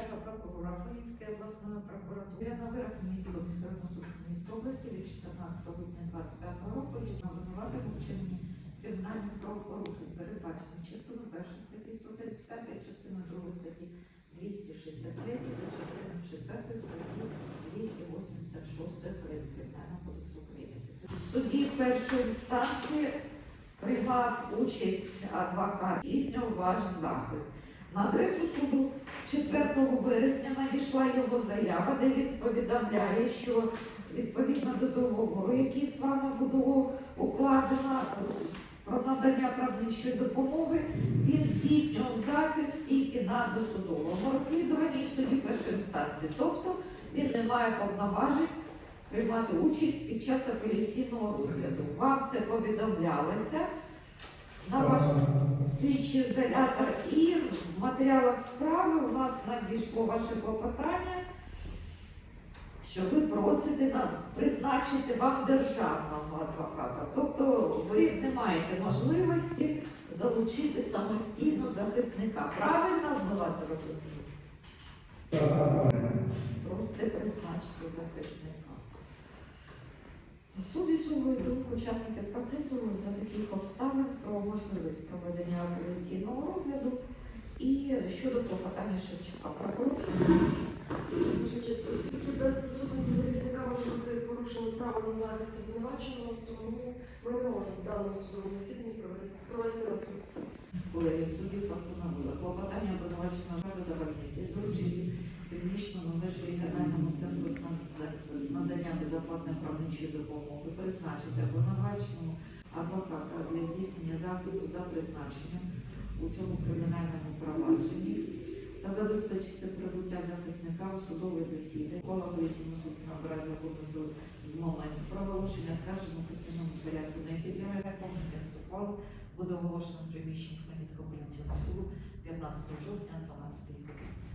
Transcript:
генерального прокурора Хмельницької обласної прокуратури на вирок Хмельницького суду Хмельницької області від 14 грудня 25 року є обвинуватим у вчиненні кримінальних правопорушень, передбачених частиною 1 статті 135, частиною 2 статті 263 та частиною 4 статті 286 Кримінального кодексу України. В суді першої інстанції приймав участь адвокат, здійснював ваш захист. На адресу суду 4 вересня надійшла його заява, де він повідомляє, що відповідно до договору, який з вами було укладено про надання правничої допомоги, він здійснював захист тільки на досудовому розслідуванні в суді першої інстанції. Тобто він не має повноважень приймати участь під час апеляційного розгляду. Вам це повідомлялося на ваш слідчий ізолятор матеріалах справи у нас надійшло ваше клопотання, що ви просите нам призначити вам державного адвоката. Тобто ви не маєте можливості залучити самостійно захисника. Правильно ми вас розуміємо? Просите призначити захисника. Судячи думку учасників процесу за таких обставин про можливість проведення апеляційного розгляду щодо клопотання Шевчука. Присутності захисника може бути порушено право на захист обвинуваченого, тому ми не можемо в даному судовому засіданні провести- провести розгляд. колегії суддів постановили клопотання обвинуваченого задовольнити, доручити північному межі регіональному центру з надання безоплатної правничої допомоги, призначити обвинуваченому адвоката для здійснення захисту за призначенням у цьому кримінальному провадженні забезпечити прибуття захисника у судове засідання. Кола поліційного суду набирає закону силу з моменту проголошення скарженого постійному порядку не підлягає повний текст ухвали буде оголошено в приміщенні Хмельницького поліційного суду 15 жовтня 12 години.